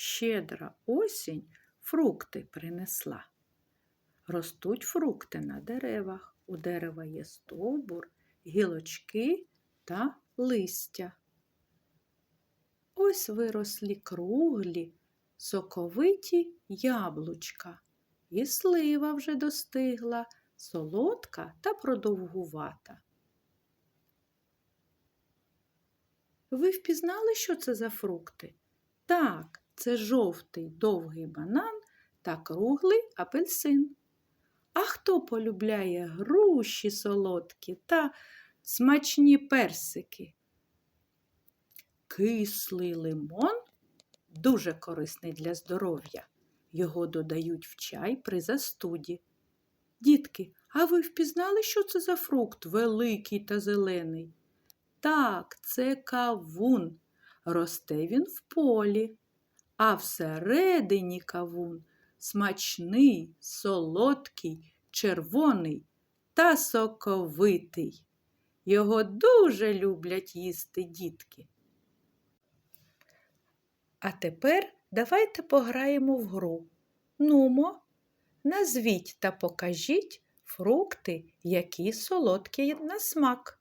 щедра осінь фрукти принесла. Ростуть фрукти на деревах. У дерева є стовбур, гілочки та листя. Ось вирослі круглі, соковиті яблучка, і слива вже достигла, солодка та продовгувата. Ви впізнали, що це за фрукти? Так, це жовтий довгий банан та круглий апельсин. А хто полюбляє груші солодкі та смачні персики? Кислий лимон дуже корисний для здоров'я. Його додають в чай при застуді. Дітки, а ви впізнали, що це за фрукт великий та зелений? Так, це кавун. Росте він в полі, а всередині кавун смачний, солодкий, червоний та соковитий. Його дуже люблять їсти дітки. А тепер давайте пограємо в гру. Нумо, назвіть та покажіть фрукти, які солодкі на смак.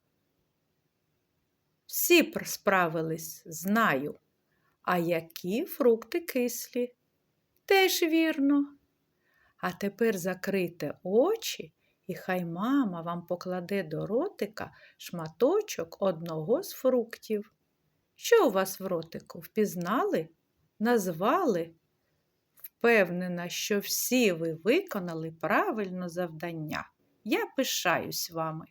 Всі справились, знаю. А які фрукти кислі? Теж вірно. А тепер закрийте очі, і хай мама вам покладе до ротика шматочок одного з фруктів. Що у вас в ротику? Впізнали? Назвали? Впевнена, що всі ви виконали правильно завдання. Я пишаюсь вами.